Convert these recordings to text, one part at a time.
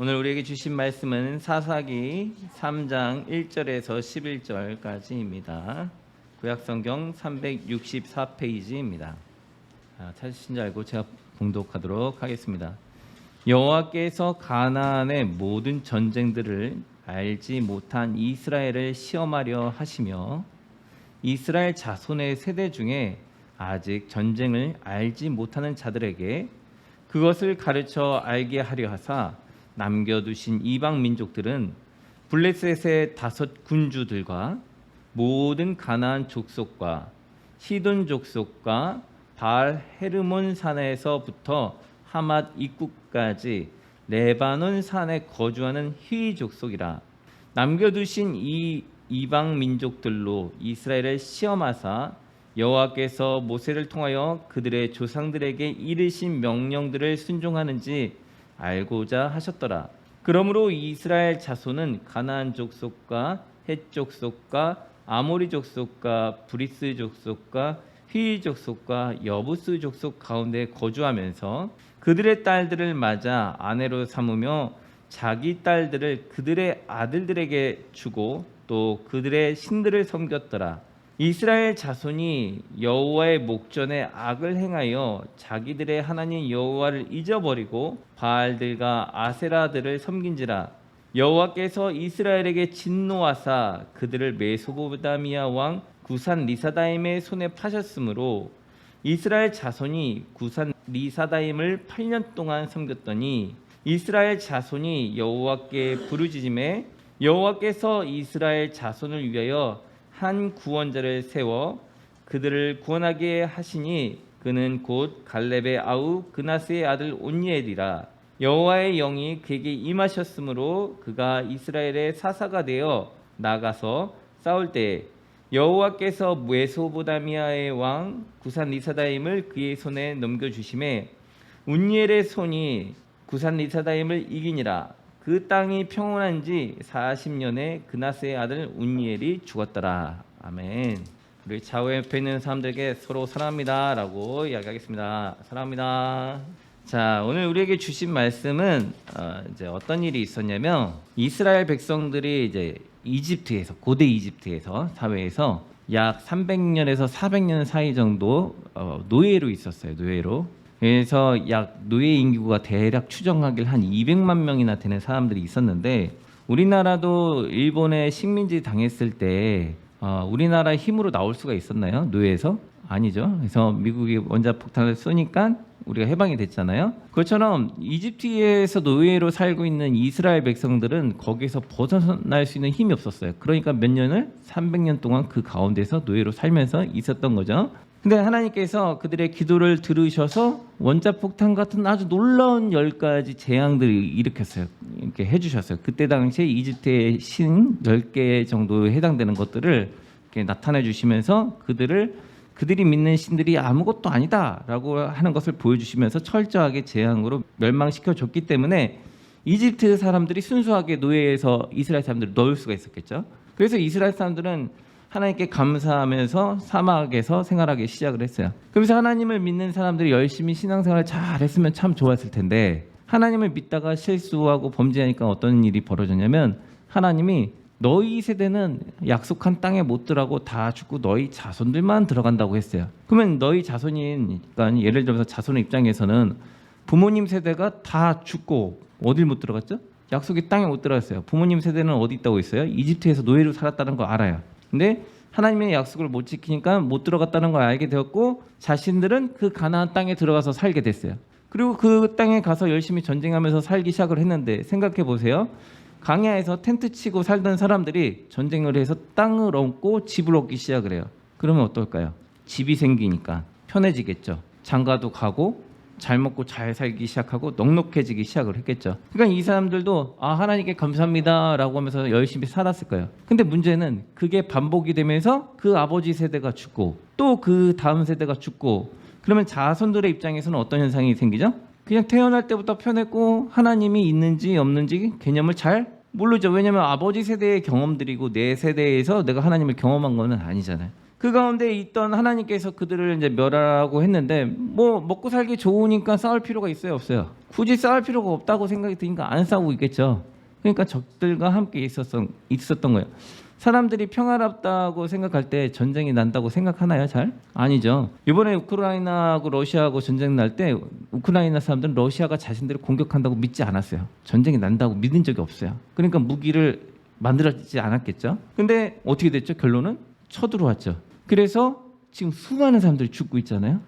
오늘 우리에게 주신 말씀은 사사기 3장 1절에서 11절까지입니다. 구약성경 364페이지입니다. 아, 찾으신 줄 알고 제가 봉독하도록 하겠습니다. 여호와께서 가나안의 모든 전쟁들을 알지 못한 이스라엘을 시험하려 하시며 이스라엘 자손의 세대 중에 아직 전쟁을 알지 못하는 자들에게 그것을 가르쳐 알게 하려 하사 남겨두신 이방 민족들은 블레셋의 다섯 군주들과 모든 가나안 족속과 시돈 족속과 바알 헤르몬 산에서부터 하맛 입구까지 레바논 산에 거주하는 히위 족속이라. 남겨두신 이 이방 민족들로 이스라엘을 시험하사 여호와께서 모세를 통하여 그들의 조상들에게 이르신 명령들을 순종하는지 알고자 하셨더라. 그러므로 이스라엘 자손은 가나안 족속과 헷 족속과 아모리 족속과 브리스 족속과 휘 족속과 여부스 족속 가운데 거주하면서 그들의 딸들을 맞아 아내로 삼으며 자기 딸들을 그들의 아들들에게 주고 또 그들의 신들을 섬겼더라. 이스라엘 자손이 여호와의 목전에 악을 행하여 자기들의 하나님 여호와를 잊어버리고 바알들과 아세라들을 섬긴지라. 여호와께서 이스라엘에게 진노하사 그들을 메소보다미아 왕 구산 리사다임의 손에 파셨으므로 이스라엘 자손이 구산 리사다임을 8년 동안 섬겼더니 이스라엘 자손이 여호와께 부르짖음에 여호와께서 이스라엘 자손을 위하여 한 구원자를 세워 그들을 구원하게 하시니 그는 곧 갈렙의 아우 그나스의 아들 온니엘이라. 여호와의 영이 그에게 임하셨으므로 그가 이스라엘의 사사가 되어 나가서 싸울 때 여호와께서 메소보다미아의 왕 구산 리사다임을 그의 손에 넘겨 주심에 운니엘의 손이 구산 리사다임을 이기니라 그 땅이 평온한 지 40년에 그나스의 아들 운니엘이 죽었더라 아멘. 우리 좌우 옆에 있는 사람들에게 서로 사랑합니다라고 이야기하겠습니다. 사랑합니다. 자 오늘 우리에게 주신 말씀은 어, 이제 어떤 일이 있었냐면 이스라엘 백성들이 이제 이집트에서 고대 이집트에서 사회에서 약 300년에서 400년 사이 정도 어, 노예로 있었어요. 노예로. 그래서 약 노예 인구가 대략 추정하길 한 200만 명이나 되는 사람들이 있었는데 우리나라도 일본에 식민지 당했을 때 어, 우리나라 힘으로 나올 수가 있었나요? 노예에서? 아니죠. 그래서 미국이 원자 폭탄을 쏘니까 우리가 해방이 됐잖아요. 그것처럼 이집트에서 노예로 살고 있는 이스라엘 백성들은 거기서 벗어날 수 있는 힘이 없었어요. 그러니까 몇 년을 300년 동안 그 가운데서 노예로 살면서 있었던 거죠. 근데 하나님께서 그들의 기도를 들으셔서 원자 폭탄 같은 아주 놀라운 열 가지 재앙들을 일으켰어요. 이렇게 해주셨어요. 그때 당시에 이집트의 신 10개 정도에 해당되는 것들을 이렇게 나타내 주시면서 그들을 그들이 믿는 신들이 아무것도 아니다라고 하는 것을 보여주시면서 철저하게 재앙으로 멸망시켜 줬기 때문에 이집트 사람들이 순수하게 노예에서 이스라엘 사람들을 넣을 수가 있었겠죠. 그래서 이스라엘 사람들은 하나님께 감사하면서 사막에서 생활하기 시작을 했어요. 그러면서 하나님을 믿는 사람들이 열심히 신앙생활을 잘 했으면 참 좋았을 텐데 하나님을 믿다가 실수하고 범죄하니까 어떤 일이 벌어졌냐면 하나님이 너희 세대는 약속한 땅에 못 들어가고 다 죽고 너희 자손들만 들어간다고 했어요. 그러면 너희 자손이니까 예를 들어서 자손의 입장에서는 부모님 세대가 다 죽고 어딜 못 들어갔죠? 약속의 땅에 못 들어갔어요. 부모님 세대는 어디 있다고 있어요? 이집트에서 노예로 살았다는 거 알아요. 근데 하나님의 약속을 못 지키니까 못 들어갔다는 걸 알게 되었고 자신들은 그 가나안 땅에 들어가서 살게 됐어요. 그리고 그 땅에 가서 열심히 전쟁하면서 살기 시작을 했는데 생각해 보세요. 강야에서 텐트 치고 살던 사람들이 전쟁을 해서 땅을 얻고 집을 얻기 시작을 해요. 그러면 어떨까요? 집이 생기니까 편해지겠죠. 장가도 가고 잘 먹고 잘 살기 시작하고 넉넉해지기 시작을 했겠죠. 그러니까 이 사람들도 아 하나님께 감사합니다라고 하면서 열심히 살았을 거예요. 근데 문제는 그게 반복이 되면서 그 아버지 세대가 죽고 또 그 다음 세대가 죽고 그러면 자손들의 입장에서는 어떤 현상이 생기죠? 그냥 태어날 때부터 편했고 하나님이 있는지 없는지 개념을 잘 모르죠. 왜냐하면 아버지 세대의 경험들이고 내 세대에서 내가 하나님을 경험한 거는 아니잖아요. 그 가운데 있던 하나님께서 그들을 이제 멸하라고 했는데 뭐 먹고 살기 좋으니까 싸울 필요가 있어요 없어요? 굳이 싸울 필요가 없다고 생각이 드니까 안 싸우고 있겠죠. 그러니까 적들과 함께 있었던 있었던 거예요. 사람들이 평화롭다고 생각할 때 전쟁이 난다고 생각하나요 잘? 아니죠. 이번에 우크라이나하고 러시아하고 전쟁 날 때 우크라이나 사람들은 러시아가 자신들을 공격한다고 믿지 않았어요. 전쟁이 난다고 믿은 적이 없어요. 그러니까 무기를 만들어지지 않았겠죠. 근데 어떻게 됐죠? 결론은 쳐들어왔죠 그래서 지금 수많은 사람들이 죽고 있잖아요.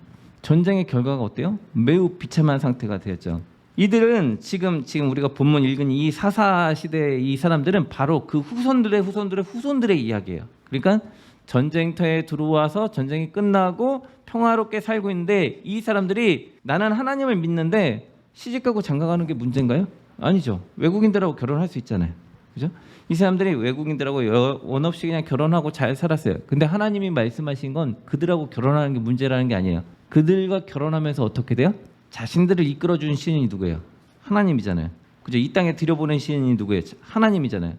전쟁의 결과가 어때요? 매우 비참한 상태가 되었죠. 이들은 지금 지금 우리가 본문 읽은 이 사사 시대의 이 사람들은 바로 그 후손들의 후손들의 후손들의 이야기예요. 그러니까 전쟁터에 들어와서 전쟁이 끝나고 평화롭게 살고 있는데 이 사람들이 나는 하나님을 믿는데 시집가고 장가가는 게 문제인가요? 아니죠. 외국인들하고 결혼할 수 있잖아요. 그죠? 이 사람들이 외국인들하고 여- 원 없이 그냥 결혼하고 잘 살았어요. 근데 하나님이 말씀하신 건 그들하고 결혼하는 게 문제라는 게 아니에요. 그들과 결혼하면서 어떻게 돼요? 자신들을 이끌어주는 신이 누구예요? 하나님이잖아요. 그죠? 이 땅에 들여보낸 신이 누구예요? 하나님이잖아요.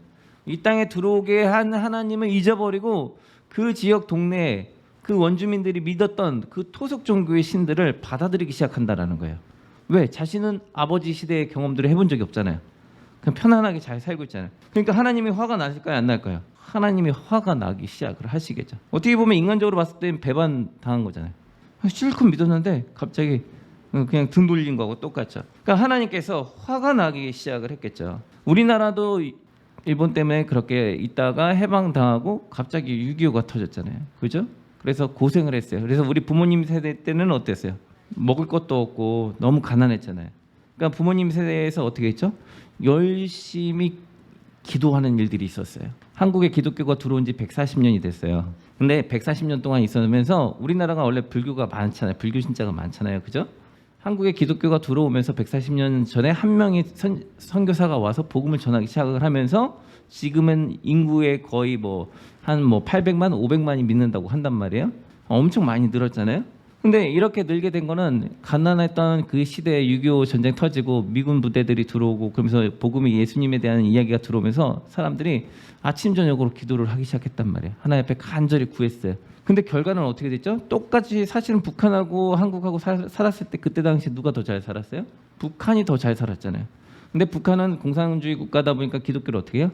이 땅에 들어오게 한 하나님을 잊어버리고 그 지역 동네에 그 원주민들이 믿었던 그 토속 종교의 신들을 받아들이기 시작한다라는 거예요. 왜? 자신은 아버지 시대의 경험들을 해본 적이 없잖아요. 그냥 편안하게 잘 살고 있잖아요. 그러니까 하나님이 화가 나실까요? 안 날까요? 하나님이 화가 나기 시작을 하시겠죠. 어떻게 보면 인간적으로 봤을 땐 배반 당한 거잖아요. 실컷 믿었는데 갑자기 그냥 등 돌린 거하고 똑같죠. 그러니까 하나님께서 화가 나기 시작을 했겠죠. 우리나라도 일본 때문에 그렇게 있다가 해방당하고 갑자기 6.25가 터졌잖아요. 그죠? 그래서 고생을 했어요. 그래서 우리 부모님 세대 때는 어땠어요? 먹을 것도 없고 너무 가난했잖아요. 그러니까 부모님 세대에서 어떻게 했죠? 열심히 기도하는 일들이 있었어요. 한국에 기독교가 들어온 지 140년이 됐어요. 근데 140년 동안 있으면서 우리나라가 원래 불교가 많잖아요. 불교 신자가 많잖아요. 그죠? 한국에 기독교가 들어오면서 140년 전에 한 명의 선, 선교사가 와서 복음을 전하기 시작을 하면서 지금은 인구의 거의 뭐 한뭐 800만, 500만이 믿는다고 한단 말이에요. 엄청 많이 늘었잖아요. 근데 이렇게 늘게 된 거는 가난했던 그 시대에 6.25 전쟁 터지고 미군 부대들이 들어오고 그러면서 복음이 예수님에 대한 이야기가 들어오면서 사람들이 아침 저녁으로 기도를 하기 시작했단 말이에요. 하나님 앞에 간절히 구했어요. 근데 결과는 어떻게 됐죠? 똑같이 사실은 북한하고 한국하고 살, 살았을 때 그때 당시 누가 더 잘 살았어요? 북한이 더 잘 살았잖아요. 근데 북한은 공산주의 국가다 보니까 기독교를 어떻게 해요?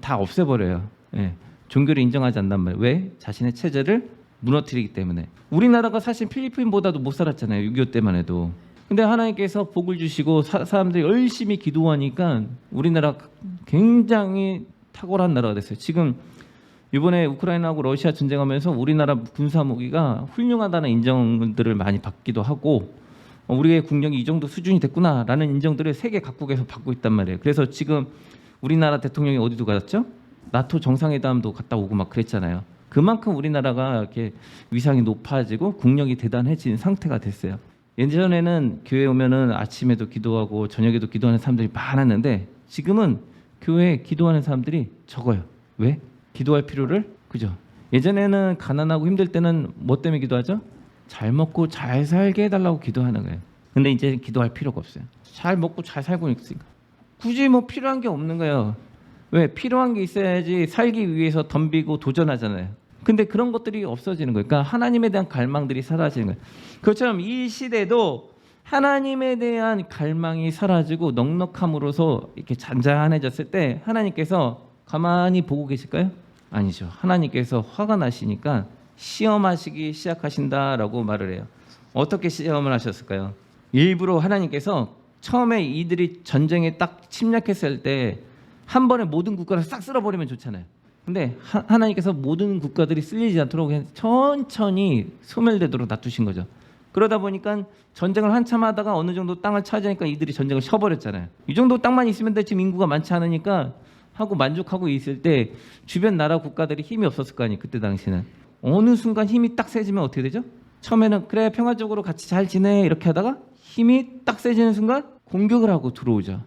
다 없애버려요. 예. 종교를 인정하지 않단 말이에요. 왜? 자신의 체제를 무너뜨리기 때문에. 우리나라가 사실 필리핀보다도 못 살았잖아요. 6.25 때만 해도. 근데 하나님께서 복을 주시고 사, 사람들이 열심히 기도하니까 우리나라 굉장히 탁월한 나라가 됐어요. 지금 이번에 우크라이나하고 러시아 전쟁하면서 우리나라 군사 무기가 훌륭하다는 인정들을 많이 받기도 하고 어, 우리의 국력이 이 정도 수준이 됐구나라는 인정들을 세계 각국에서 받고 있단 말이에요. 그래서 지금 우리나라 대통령이 어디도 갔죠? 나토 정상회담도 갔다 오고 막 그랬잖아요. 그만큼 우리나라가 이렇게 위상이 높아지고 국력이 대단해진 상태가 됐어요. 예전에는 교회 오면은 아침에도 기도하고 저녁에도 기도하는 사람들이 많았는데 지금은 교회에 기도하는 사람들이 적어요. 왜? 기도할 필요를 그죠? 예전에는 가난하고 힘들 때는 뭐 때문에 기도하죠? 잘 먹고 잘 살게 해달라고 기도하는 거예요. 근데 이제 기도할 필요가 없어요. 잘 먹고 잘 살고 있으니까 굳이 뭐 필요한 게 없는 거예요. 왜 필요한 게 있어야지 살기 위해서 덤비고 도전하잖아요. 근데 그런 것들이 없어지는 거예요. 그러니까 하나님에 대한 갈망들이 사라지는 거예요. 그것처럼 이 시대도 하나님에 대한 갈망이 사라지고 넉넉함으로써 이렇게 잔잔해졌을 때 하나님께서 가만히 보고 계실까요? 아니죠. 하나님께서 화가 나시니까 시험하시기 시작하신다라고 말을 해요. 어떻게 시험을 하셨을까요? 일부러 하나님께서 처음에 이들이 전쟁에 딱 침략했을 때 한 번에 모든 국가를 싹 쓸어버리면 좋잖아요. 근데 하, 하나님께서 모든 국가들이 쓸리지 않도록 그냥 천천히 소멸되도록 놔두신 거죠. 그러다 보니까 전쟁을 한참 하다가 어느 정도 땅을 차지하니까 이들이 전쟁을 쳐버렸잖아요. 이 정도 땅만 있으면 돼 지금 인구가 많지 않으니까 하고 만족하고 있을 때 주변 나라 국가들이 힘이 없었을 거 아니에요. 그때 당시는 어느 순간 힘이 딱 세지면 어떻게 되죠? 처음에는 그래 평화적으로 같이 잘 지내 이렇게 하다가 힘이 딱 세지는 순간 공격을 하고 들어오죠.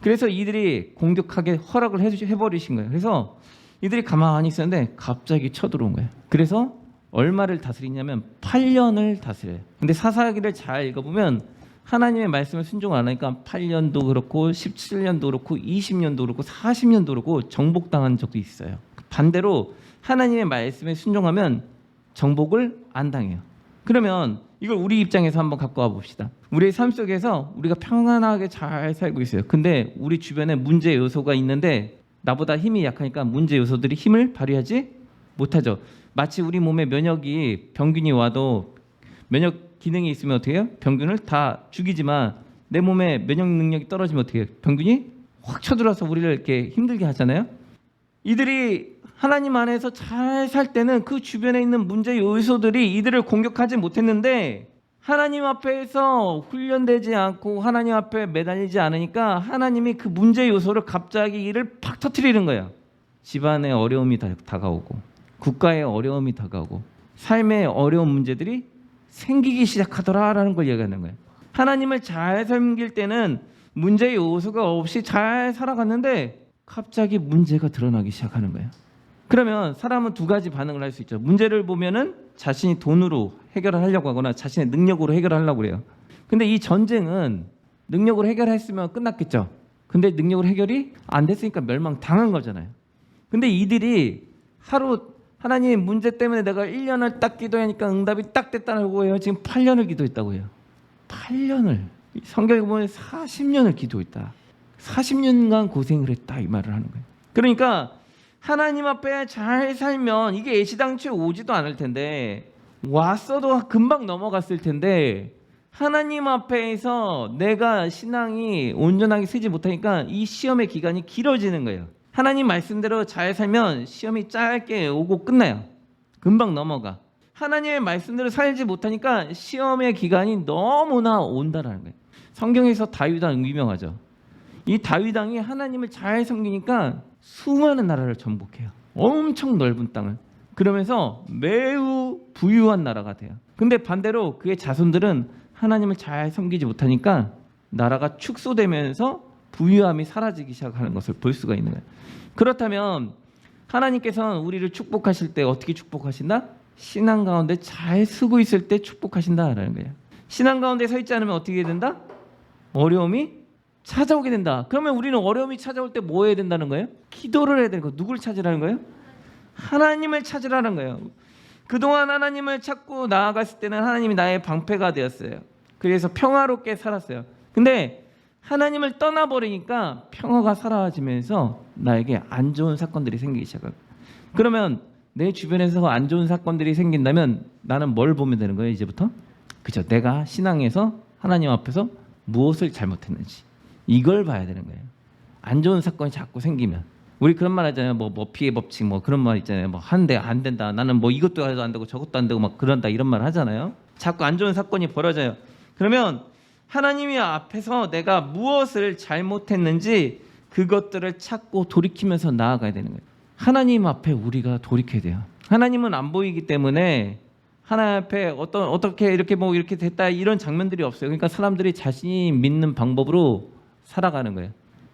그래서 이들이 공격하게 허락을 해- 해버리신 거예요. 그래서 이들이 가만히 있었는데 갑자기 쳐들어온 거예요. 그래서 얼마를 다스리냐면 8년을 다스려요. 근데 사사기를 잘 읽어보면 하나님의 말씀을 순종 안 하니까 8년도 그렇고 17년도 그렇고 20년도 그렇고 40년도 그렇고 정복당한 적도 있어요. 반대로 하나님의 말씀에 순종하면 정복을 안 당해요. 그러면 이걸 우리 입장에서 한번 갖고 와 봅시다. 우리의 삶 속에서 우리가 평안하게 잘 살고 있어요. 근데 우리 주변에 문제 요소가 있는데 나보다 힘이 약하니까 문제 요소들이 힘을 발휘하지 못하죠. 마치 우리 몸에 면역이 병균이 와도 면역 기능이 있으면 어떻게 해요? 병균을 다 죽이지만 내 몸에 면역 능력이 떨어지면 어떻게 해요? 병균이 확 쳐들어서 우리를 이렇게 힘들게 하잖아요. 이들이 하나님 안에서 잘 살 때는 그 주변에 있는 문제 요소들이 이들을 공격하지 못했는데 하나님 앞에서 훈련되지 않고 하나님 앞에 매달리지 않으니까 하나님이 그 문제 요소를 갑자기 이를 팍 터트리는 거예요. 집안에 어려움이 다- 다가오고 국가에 어려움이 다가오고 삶의 어려운 문제들이 생기기 시작하더라라는 걸 이야기하는 거예요. 하나님을 잘 섬길 때는 문제 요소가 없이 잘 살아갔는데 갑자기 문제가 드러나기 시작하는 거예요. 그러면 사람은 두 가지 반응을 할 수 있죠. 문제를 보면은 자신이 돈으로 해결을 하려고 하거나 자신의 능력으로 해결하려고 그래요. 근데 이 전쟁은 능력으로 해결했으면 끝났겠죠. 근데 능력으로 해결이 안 됐으니까 멸망 당한 거잖아요. 근데 이들이 하루 하나님 문제 때문에 내가 1년을 딱 기도하니까 응답이 딱 됐다고 해요. 지금 8년을 기도했다고 해요. 8년을 성경에 보면 40년을 기도했다. 40년간 고생을 했다 이 말을 하는 거예요. 그러니까 하나님 앞에 잘 살면 이게 애시당초에 오지도 않을 텐데 왔어도 금방 넘어갔을 텐데 하나님 앞에서 내가 신앙이 온전하게 쓰지 못하니까 이 시험의 기간이 길어지는 거예요. 하나님 말씀대로 잘 살면 시험이 짧게 오고 끝나요. 금방 넘어가. 하나님의 말씀대로 살지 못하니까 시험의 기간이 너무나 온다라는 거예요. 성경에서 다윗왕 유명하죠. 이 다윗왕이 하나님을 잘 섬기니까 수많은 나라를 정복해요. 엄청 넓은 땅을. 그러면서 매우 부유한 나라가 돼요. 근데 반대로 그의 자손들은 하나님을 잘 섬기지 못하니까 나라가 축소되면서 부유함이 사라지기 시작하는 것을 볼 수가 있는 거예요. 그렇다면 하나님께서는 우리를 축복하실 때 어떻게 축복하신다? 신앙 가운데 잘 쓰고 있을 때 축복하신다라는 거예요. 신앙 가운데 서 있지 않으면 어떻게 된다? 어려움이 찾아오게 된다. 그러면 우리는 어려움이 찾아올 때 뭐 해야 된다는 거예요? 기도를 해야 되는 거. 누굴 찾으라는 거예요? 하나님을 찾으라는 거예요. 그동안 하나님을 찾고 나아갔을 때는 하나님이 나의 방패가 되었어요. 그래서 평화롭게 살았어요. 근데 하나님을 떠나버리니까 평화가 사라지면서 나에게 안 좋은 사건들이 생기기 시작해요. 그러면 내 주변에서 안 좋은 사건들이 생긴다면 나는 뭘 보면 되는 거예요, 이제부터? 그죠. 내가 신앙에서 하나님 앞에서 무엇을 잘못했는지 이걸 봐야 되는 거예요. 안 좋은 사건이 자꾸 생기면 우리 그런 말 하잖아요. 뭐, 뭐 피해 법칙 뭐 그런 말 있잖아요. 뭐 한대 안 된다. 나는 뭐 이것도 해도 안 되고 저것도 안 되고 막 그런다 이런 말 하잖아요. 자꾸 안 좋은 사건이 벌어져요. 그러면 하나님이 앞에서 내가 무엇을 잘못했는지 그것들을 찾고 돌이키면서 나아가야 되는 거예요. 하나님 앞에 우리가 돌이켜야 돼요. 하나님은 안 보이기 때문에 하나님 앞에 어떤 어떻게 이렇게 뭐 이렇게 됐다 이런 장면들이 없어요. 그러니까 사람들이 자신이 믿는 방법으로 살아가는 거예요.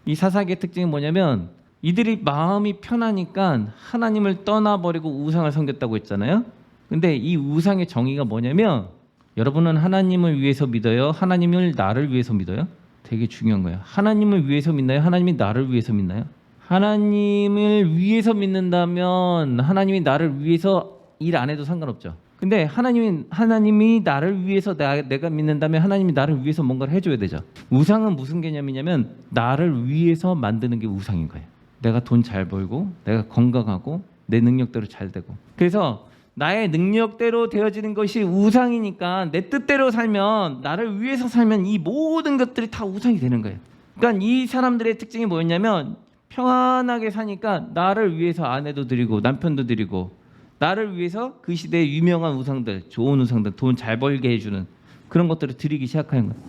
이 사사기의 특징이 뭐냐면 이들이 마음이 편하니까 하나님을 떠나버리고 우상을 섬겼다고 했잖아요. 근데 이 우상의 정의가 뭐냐면 여러분은 하나님을 위해서 믿어요? 하나님을 나를 위해서 믿어요? 되게 중요한 거예요. 하나님을 위해서 믿나요? 하나님이 나를 위해서 믿나요? 하나님을 위해서 믿는다면 하나님이 나를 위해서 일 안 해도 상관없죠. 근데 하나님이 하나님이 나를 위해서 나, 내가 믿는다면 하나님이 나를 위해서 뭔가를 해줘야 되죠. 우상은 무슨 개념이냐면 나를 위해서 만드는 게 우상인 거예요. 내가 돈 잘 벌고 내가 건강하고 내 능력대로 잘 되고 그래서 나의 능력대로 되어지는 것이 우상이니까 내 뜻대로 살면 나를 위해서 살면 이 모든 것들이 다 우상이 되는 거예요. 그러니까 이 사람들의 특징이 뭐였냐면 평안하게 사니까 나를 위해서 아내도 드리고 남편도 드리고 나를 위해서 그 시대의 유명한 우상들, 좋은 우상들, 돈 잘 벌게 해주는 그런 것들을 드리기 시작하는 거예요.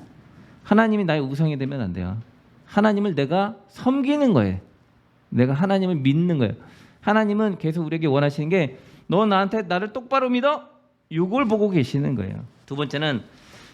하나님이 나의 우상이 되면 안 돼요. 하나님을 내가 섬기는 거예요. 내가 하나님을 믿는 거예요. 하나님은 계속 우리에게 원하시는 게 너 나한테 나를 똑바로 믿어? 이걸 보고 계시는 거예요. 두 번째는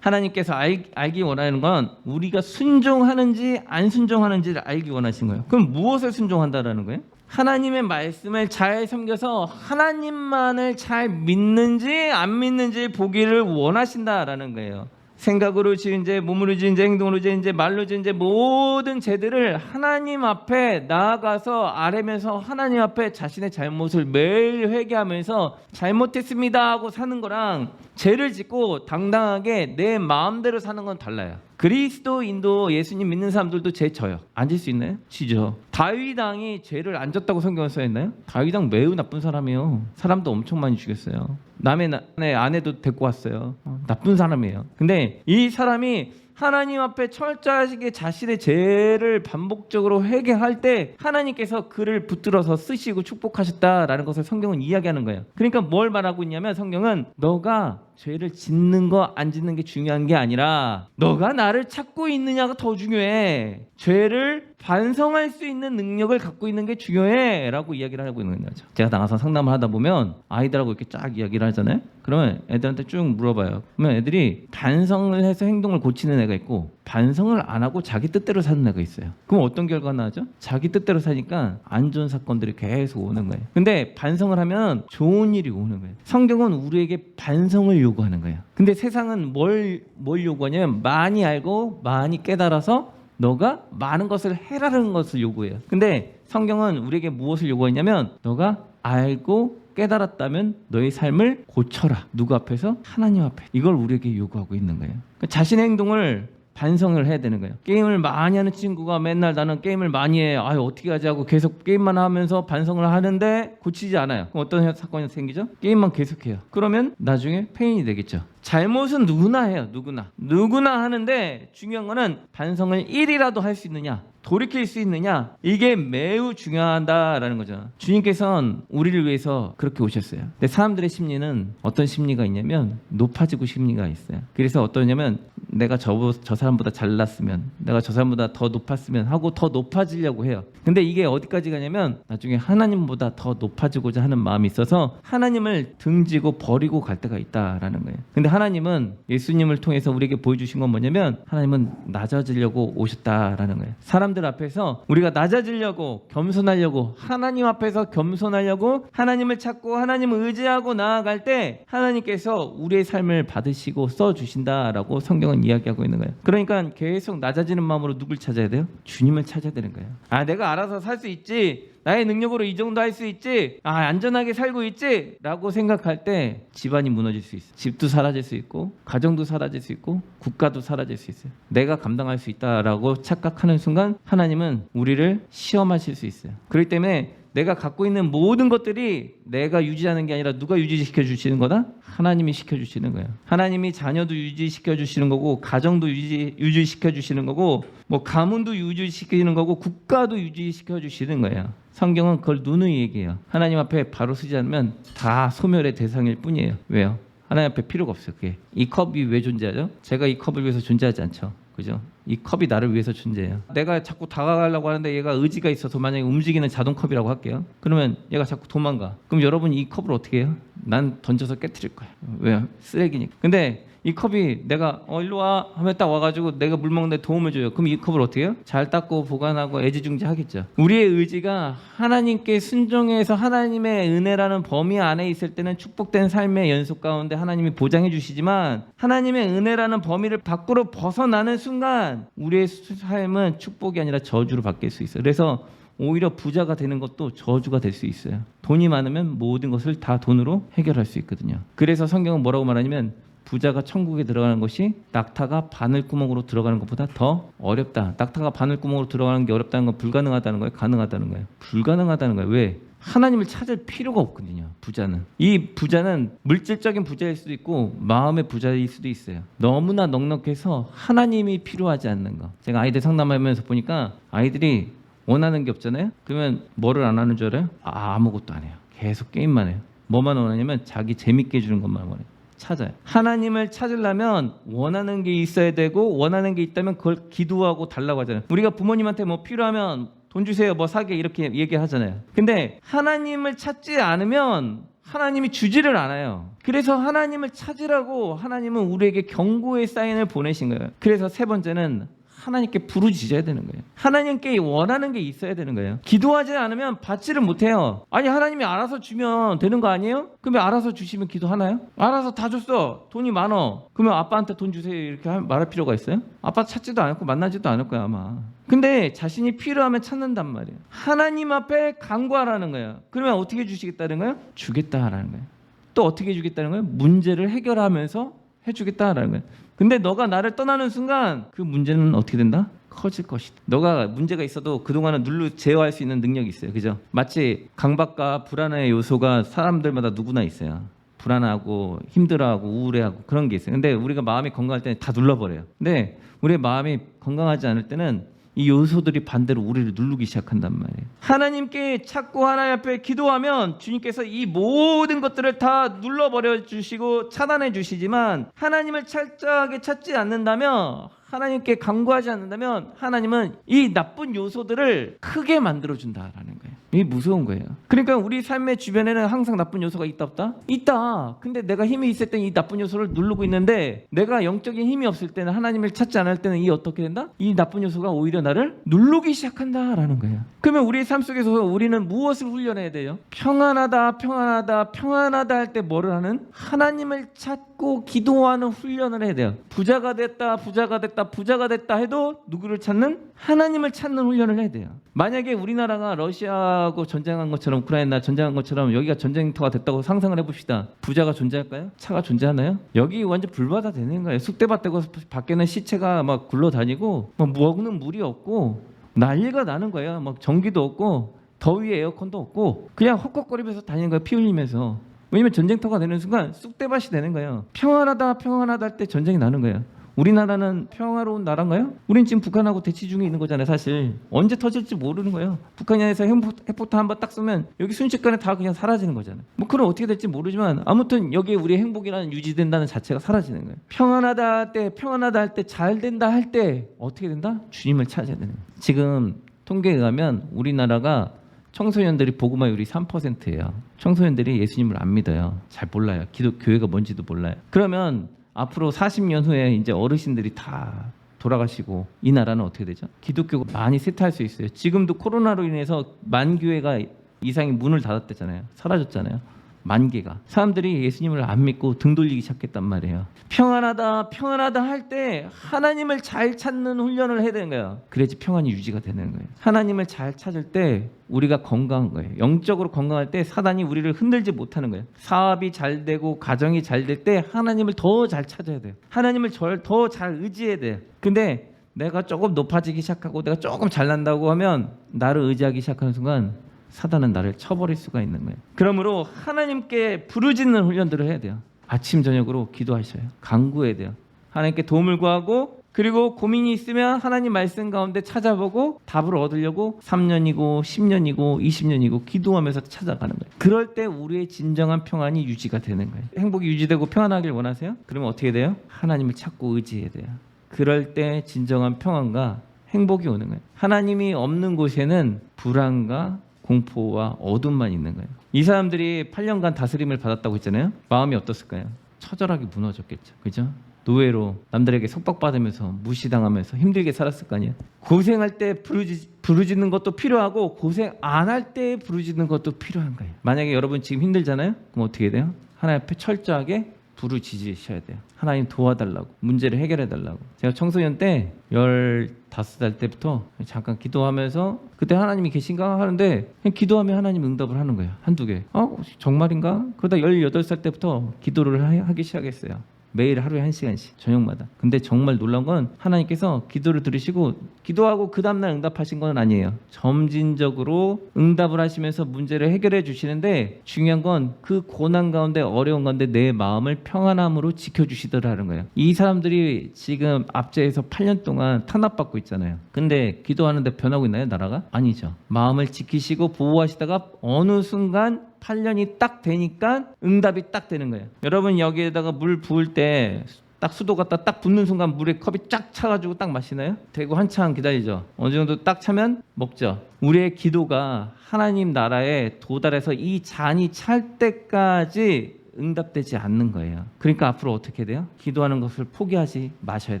하나님께서 알, 알기 원하는 건 우리가 순종하는지 안 순종하는지를 알기 원하신 거예요. 그럼 무엇을 순종한다라는 거예요? 하나님의 말씀을 잘 섬겨서 하나님만을 잘 믿는지 안 믿는지 보기를 원하신다라는 거예요. 생각으로 지은 죄, 몸으로 지은 죄, 행동으로 지은 죄, 말로 지은 죄 모든 죄들을 하나님 앞에 나아가서 아뢰면서 하나님 앞에 자신의 잘못을 매일 회개하면서 잘못했습니다 하고 사는 거랑 죄를 짓고 당당하게 내 마음대로 사는 건 달라요. 그리스도인도 예수님 믿는 사람들도 죄 져요. 안 질 수 있나요? 지죠. 다윗 왕이 죄를 안 졌다고 성경에 써 있나요? 다윗 왕 매우 나쁜 사람이에요. 사람도 엄청 많이 죽였어요. 남의 아내도 데리고 왔어요. 어, 나쁜 사람이에요. 근데 이 사람이 하나님 앞에 철저하게 자신의 죄를 반복적으로 회개할 때 하나님께서 그를 붙들어서 쓰시고 축복하셨다라는 것을 성경은 이야기하는 거예요. 그러니까 뭘 말하고 있냐면 성경은 너가 죄를 짓는 거 안 짓는 게 중요한 게 아니라 너가 나를 찾고 있느냐가 더 중요해. 죄를 반성할 수 있는 능력을 갖고 있는 게 중요해라고 이야기를 하고 있는 거죠. 제가 나가서 상담을 하다 보면 아이들하고 이렇게 쫙 이야기를 하잖아요. 그러면 애들한테 쭉 물어봐요. 그러면 애들이 반성을 해서 행동을 고치는 애가 있고 반성을 안 하고 자기 뜻대로 사는 애가 있어요. 그럼 어떤 결과가 나죠? 자기 뜻대로 사니까 안 좋은 사건들이 계속 오는 거예요. 근데 반성을 하면 좋은 일이 오는 거예요. 성경은 우리에게 반성을 요구하는 거예요. 근데 세상은 뭘, 뭘 요구하냐면 많이 알고 많이 깨달아서 너가 많은 것을 해라는 것을 요구해요. 근데 성경은 우리에게 무엇을 요구하냐면 너가 알고 깨달았다면 너의 삶을 고쳐라. 누구 앞에서? 하나님 앞에. 이걸 우리에게 요구하고 있는 거예요. 그러니까 자신의 행동을 반성을 해야 되는 거예요. 게임을 많이 하는 친구가 맨날 나는 게임을 많이 해. 아유 어떻게 하지 하고 계속 게임만 하면서 반성을 하는데 고치지 않아요. 그럼 어떤 사건이 생기죠? 게임만 계속해요. 그러면 나중에 페인이 되겠죠. 잘못은 누구나 해요. 누구나. 누구나 하는데 중요한 거는 반성을 1이라도 할 수 있느냐. 돌이킬 수 있느냐 이게 매우 중요하다라는 거죠. 주님께서는 우리를 위해서 그렇게 오셨어요. 근데 사람들의 심리는 어떤 심리가 있냐면 높아지고 심리가 있어요. 그래서 어떠냐면 내가 저, 저 사람보다 잘났으면 내가 저 사람보다 더 높았으면 하고 더 높아지려고 해요. 근데 이게 어디까지 가냐면 나중에 하나님보다 더 높아지고자 하는 마음이 있어서 하나님을 등지고 버리고 갈 때가 있다라는 거예요. 근데 하나님은 예수님을 통해서 우리에게 보여주신 건 뭐냐면 하나님은 낮아지려고 오셨다라는 거예요. 사람들 앞에서 우리가 낮아지려고 겸손하려고 하나님 앞에서 겸손하려고 하나님을 찾고 하나님을 의지하고 나아갈 때 하나님께서 우리의 삶을 받으시고 써 주신다라고 성경은 이야기하고 있는 거예요. 그러니까 계속 낮아지는 마음으로 누굴 찾아야 돼요? 주님을 찾아야 되는 거예요. 아 내가 알아서 살 수 있지. 나의 능력으로 이 정도 할 수 있지. 아 안전하게 살고 있지. 라고 생각할 때 집안이 무너질 수 있어. 집도 사라질 수 있고 가정도 사라질 수 있고 국가도 사라질 수 있어요. 내가 감당할 수 있다라고 착각하는 순간 하나님은 우리를 시험하실 수 있어요. 그렇기 때문에 내가 갖고 있는 모든 것들이 내가 유지하는 게 아니라 누가 유지시켜 주시는 거다? 하나님이 시켜 주시는 거예요. 하나님이 자녀도 유지시켜 주시는 거고 가정도 유지 유지시켜 주시는 거고 뭐 가문도 유지시키는 거고 국가도 유지시켜 주시는 거예요. 성경은 그걸 누누이 얘기해요. 하나님 앞에 바로 서지 않으면 다 소멸의 대상일 뿐이에요. 왜요? 하나님 앞에 필요가 없어요. 그게 이 컵이 왜 존재하죠? 제가 이 컵을 위해서 존재하지 않죠. 그죠? 이 컵이 나를 위해서 존재해요. 내가 자꾸 다가가려고 하는데 얘가 의지가 있어서 만약에 움직이는 자동 컵이라고 할게요. 그러면 얘가 자꾸 도망가. 그럼 여러분 이 컵을 어떻게 해요? 난 던져서 깨뜨릴 거야. 왜요? 쓰레기니까. 근데 이 컵이 내가 어 일로 와 하면 딱 와가지고 내가 물 먹는데 도움을 줘요. 그럼 이 컵을 어떻게 해요? 잘 닦고 보관하고 애지중지 하겠죠. 우리의 의지가 하나님께 순종해서 하나님의 은혜라는 범위 안에 있을 때는 축복된 삶의 연속 가운데 하나님이 보장해 주시지만 하나님의 은혜라는 범위를 밖으로 벗어나는 순간 우리의 삶은 축복이 아니라 저주로 바뀔 수 있어요. 그래서 오히려 부자가 되는 것도 저주가 될 수 있어요. 돈이 많으면 모든 것을 다 돈으로 해결할 수 있거든요. 그래서 성경은 뭐라고 말하냐면 부자가 천국에 들어가는 것이 낙타가 바늘구멍으로 들어가는 것보다 더 어렵다. 낙타가 바늘구멍으로 들어가는 게 어렵다는 건 불가능하다는 거예요? 가능하다는 거예요? 불가능하다는 거예요. 왜? 하나님을 찾을 필요가 없거든요. 부자는 이 부자는 물질적인 부자일 수도 있고 마음의 부자일 수도 있어요. 너무나 넉넉해서 하나님이 필요하지 않는 거. 제가 아이들 상담하면서 보니까 아이들이 원하는 게 없잖아요. 그러면 뭐를 안 하는 줄 알아요? 아, 아무것도 안 해요. 계속 게임만 해요. 뭐만 원하냐면 자기 재밌게 해주는 것만 원해요. 찾아요. 하나님을 찾으려면 원하는 게 있어야 되고 원하는 게 있다면 그걸 기도하고 달라고 하잖아요. 우리가 부모님한테 뭐 필요하면 돈 주세요, 뭐 사게 이렇게 얘기하잖아요. 근데 하나님을 찾지 않으면 하나님이 주지를 않아요. 그래서 하나님을 찾으라고 하나님은 우리에게 경고의 사인을 보내신 거예요. 그래서 세 번째는 하나님께 부르짖어야 되는 거예요. 하나님께 원하는 게 있어야 되는 거예요. 기도하지 않으면 받지를 못해요. 아니 하나님이 알아서 주면 되는 거 아니에요? 그러면 알아서 주시면 기도하나요? 알아서 다 줬어. 돈이 많어. 그러면 아빠한테 돈 주세요 이렇게 할- 말할 필요가 있어요? 아빠 찾지도 않고 만나지도 않을 거야 아마. 근데 자신이 필요하면 찾는단 말이에요. 하나님 앞에 간구하라는 거예요. 그러면 어떻게 주시겠다는 거예요? 주겠다라는 거예요. 또 어떻게 해주겠다는 거예요? 문제를 해결하면서 해주겠다라는 거예요. 근데 너가 나를 떠나는 순간 그 문제는 어떻게 된다? 커질 것이다. 너가 문제가 있어도 그동안은 눌러 제어할 수 있는 능력이 있어요. 그죠? 마치 강박과 불안의 요소가 사람들마다 누구나 있어요. 불안하고 힘들어하고 우울해하고 그런 게 있어요. 근데 우리가 마음이 건강할 때는 다 눌러버려요. 근데 우리의 마음이 건강하지 않을 때는 이 요소들이 반대로 우리를 누르기 시작한단 말이에요. 하나님께 찾고 하나님 앞에 기도하면 주님께서 이 모든 것들을 다 눌러버려 주시고 차단해 주시지만 하나님을 철저하게 찾지 않는다면 하나님께 간구하지 않는다면 하나님은 이 나쁜 요소들을 크게 만들어 준다라는 거예요. 이게 무서운 거예요. 그러니까 우리 삶의 주변에는 항상 나쁜 요소가 있다 없다? 있다. 근데 내가 힘이 있을 때이 나쁜 요소를 누르고 있는데 내가 영적인 힘이 없을 때는 하나님을 찾지 않을 때는 이 어떻게 된다? 이 나쁜 요소가 오히려 나를 누르기 시작한다라는 거예요. 그러면 우리 삶 속에서 우리는 무엇을 훈련해야 돼요? 평안하다, 평안하다, 평안하다 할 때 뭐를 하는? 하나님을 찾 고 기도하는 훈련을 해야 돼요. 부자가 됐다, 부자가 됐다, 부자가 됐다 해도 누구를 찾는? 하나님을 찾는 훈련을 해야 돼요. 만약에 우리나라가 러시아하고 전쟁한 것처럼 우크라이나 전쟁한 것처럼 여기가 전쟁터가 됐다고 상상을 해봅시다. 부자가 존재할까요? 차가 존재하나요? 여기 완전 불바다 되는 거예요. 쑥대밭 되고 밖에는 시체가 막 굴러다니고 막 먹는 물이 없고 난리가 나는 거예요. 막 전기도 없고 더위에 에어컨도 없고 그냥 헛걱거리면서 다니는 거예요. 피 흘리면서. 왜냐면 전쟁터가 되는 순간 쑥대밭이 되는 거예요. 평안하다 평안하다 할 때 전쟁이 나는 거예요. 우리나라는 평화로운 나라인가요? 우린 지금 북한하고 대치 중에 있는 거잖아요, 사실. 언제 터질지 모르는 거예요. 북한에서 핵포탄 한번 딱 쏘면 여기 순식간에 다 그냥 사라지는 거잖아요. 뭐 그럼 어떻게 될지 모르지만 아무튼 여기에 우리의 행복이라는 유지된다는 자체가 사라지는 거예요. 평안하다 할 때, 평안하다 할 때, 잘 된다 할 때 어떻게 된다? 주님을 찾아야 되는 거예요. 지금 통계에 의하면 우리나라가 청소년들이 복음화율이 3%예요. 청소년들이 예수님을 안 믿어요. 잘 몰라요. 기독 교회가 뭔지도 몰라요. 그러면 앞으로 40년 후에 이제 어르신들이 다 돌아가시고 이 나라는 어떻게 되죠? 기독교가 많이 쇠퇴할 수 있어요. 지금도 코로나로 인해서 만 교회가 이상이 문을 닫았대잖아요. 사라졌잖아요. 만 개가 사람들이 예수님을 안 믿고 등 돌리기 시작했단 말이에요. 평안하다, 평안하다 할 때 하나님을 잘 찾는 훈련을 해야 되는 거예요. 그래야지 평안이 유지가 되는 거예요. 하나님을 잘 찾을 때 우리가 건강한 거예요. 영적으로 건강할 때 사단이 우리를 흔들지 못하는 거예요. 사업이 잘 되고 가정이 잘 될 때 하나님을 더 잘 찾아야 돼요. 하나님을 더 잘 의지해야 돼요. 근데 내가 조금 높아지기 시작하고 내가 조금 잘난다고 하면 나를 의지하기 시작하는 순간 사단은 나를 쳐버릴 수가 있는 거예요. 그러므로 하나님께 부르짖는 훈련들을 해야 돼요. 아침 저녁으로 기도하셔요. 간구해야 돼요. 하나님께 도움을 구하고 그리고 고민이 있으면 하나님 말씀 가운데 찾아보고 답을 얻으려고 3년이고 10년이고 20년이고 기도하면서 찾아가는 거예요. 그럴 때 우리의 진정한 평안이 유지가 되는 거예요. 행복이 유지되고 평안하길 원하세요? 그러면 어떻게 돼요? 하나님을 찾고 의지해야 돼요. 그럴 때 진정한 평안과 행복이 오는 거예요. 하나님이 없는 곳에는 불안과 공포와 어둠만 있는 거예요. 이 사람들이 8년간 다스림을 받았다고 했잖아요. 마음이 어떻을까요? 처절하게 무너졌겠죠. 그죠? 노예로 남들에게 속박받으면서 무시당하면서 힘들게 살았을 거 아니에요. 고생할 때 부르지, 부르짖는 것도 필요하고 고생 안 할 때 부르짖는 것도 필요한 거예요. 만약에 여러분 지금 힘들잖아요. 그럼 어떻게 돼요? 하나님 앞에 철저하게 부르짖으셔야 돼요. 하나님 도와달라고 문제를 해결해 달라고. 제가 청소년 때 15살 때부터 잠깐 기도하면서 그때 하나님이 계신가 하는데 그냥 기도하면 하나님 응답을 하는 거예요. 한두 개. 어? 정말인가? 그러다 18살 때부터 기도를 하- 하기 시작했어요. 매일 하루에 한 시간씩 저녁마다. 근데 정말 놀라운 건 하나님께서 기도를 들으시고 기도하고 그 다음날 응답하신 건 아니에요. 점진적으로 응답을 하시면서 문제를 해결해 주시는데 중요한 건 그 고난 가운데 어려운 가운데 내 마음을 평안함으로 지켜주시더라는 거예요. 이 사람들이 지금 압제에서 8년 동안 탄압받고 있잖아요. 근데 기도하는데 변하고 있나요, 나라가? 아니죠. 마음을 지키시고 보호하시다가 어느 순간 8년이 딱 되니까 응답이 딱 되는 거예요. 여러분 여기에다가 물 부을 때 딱 수도 갖다 딱 붓는 순간 물에 컵이 쫙 차가지고 딱 마시나요? 되고 한참 기다리죠. 어느 정도 딱 차면 먹죠. 우리의 기도가 하나님 나라에 도달해서 이 잔이 찰 때까지 응답되지 않는 거예요. 그러니까 앞으로 어떻게 돼요? 기도하는 것을 포기하지 마셔야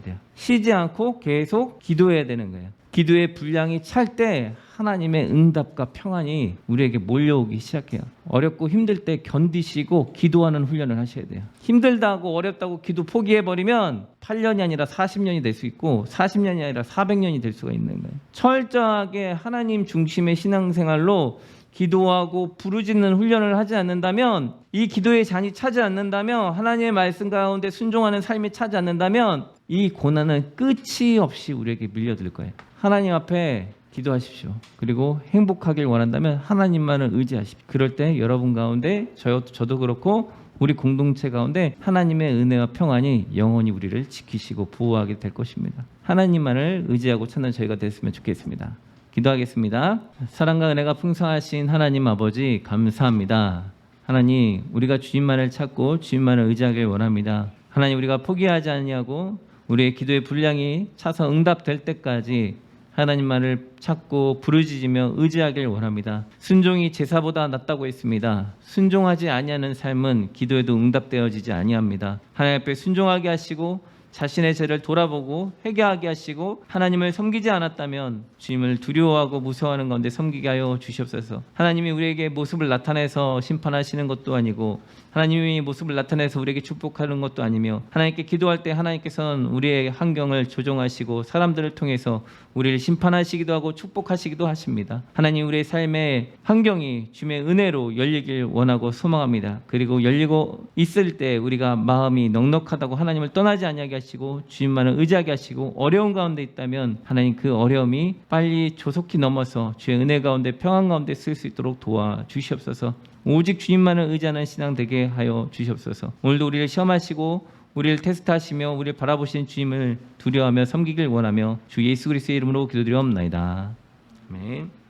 돼요. 쉬지 않고 계속 기도해야 되는 거예요. 기도의 분량이 찰 때 하나님의 응답과 평안이 우리에게 몰려오기 시작해요. 어렵고 힘들 때 견디시고 기도하는 훈련을 하셔야 돼요. 힘들다고 어렵다고 기도 포기해 버리면 8년이 아니라 40년이 될 수 있고 40년이 아니라 400년이 될 수가 있는 거예요. 철저하게 하나님 중심의 신앙생활로 기도하고 부르짖는 훈련을 하지 않는다면 이 기도의 잔이 차지 않는다면 하나님의 말씀 가운데 순종하는 삶이 차지 않는다면 이 고난은 끝이 없이 우리에게 밀려들 거예요. 하나님 앞에 기도하십시오. 그리고 행복하길 원한다면 하나님만을 의지하십시오. 그럴 때 여러분 가운데 저, 저도 그렇고 우리 공동체 가운데 하나님의 은혜와 평안이 영원히 우리를 지키시고 보호하게 될 것입니다. 하나님만을 의지하고 찾는 저희가 됐으면 좋겠습니다. 기도하겠습니다. 사랑과 은혜가 풍성하신 하나님 아버지 감사합니다. 하나님 우리가 주님만을 찾고 주님만을 의지하길 원합니다. 하나님 우리가 포기하지 않냐고 우리의 기도의 분량이 차서 응답될 때까지 하나님 만을 찾고 부르짖으며 의지하길 원합니다. 순종이 제사보다 낫다고 했습니다. 순종하지 아니하는 삶은 기도에도 응답되어지지 아니합니다. 하나님 앞에 순종하게 하시고 자신의 죄를 돌아보고 회개하게 하시고 하나님을 섬기지 않았다면 주님을 두려워하고 무서워하는 가운데 섬기게 하여 주시옵소서. 하나님이 우리에게 모습을 나타내서 심판하시는 것도 아니고 하나님이 모습을 나타내서 우리에게 축복하는 것도 아니며 하나님께 기도할 때 하나님께서는 우리의 환경을 조정하시고 사람들을 통해서 우리를 심판하시기도 하고 축복하시기도 하십니다. 하나님 우리의 삶의 환경이 주님의 은혜로 열리길 원하고 소망합니다. 그리고 열리고 있을 때 우리가 마음이 넉넉하다고 하나님을 떠나지 아니하게 하시고 주님만을 의지하게 하시고 어려운 가운데 있다면 하나님 그 어려움이 빨리 조속히 넘어서 주의 은혜 가운데 평안 가운데 쓸 수 있도록 도와 주시옵소서. 오직 주님만을 의지하는 신앙 되게 하여 주시옵소서. 오늘도 우리를 시험하시고 우리를 테스트하시며 우리를 바라보시는 주님을 두려워하며 섬기길 원하며 주 예수 그리스도의 이름으로 기도드리옵나이다. 아멘.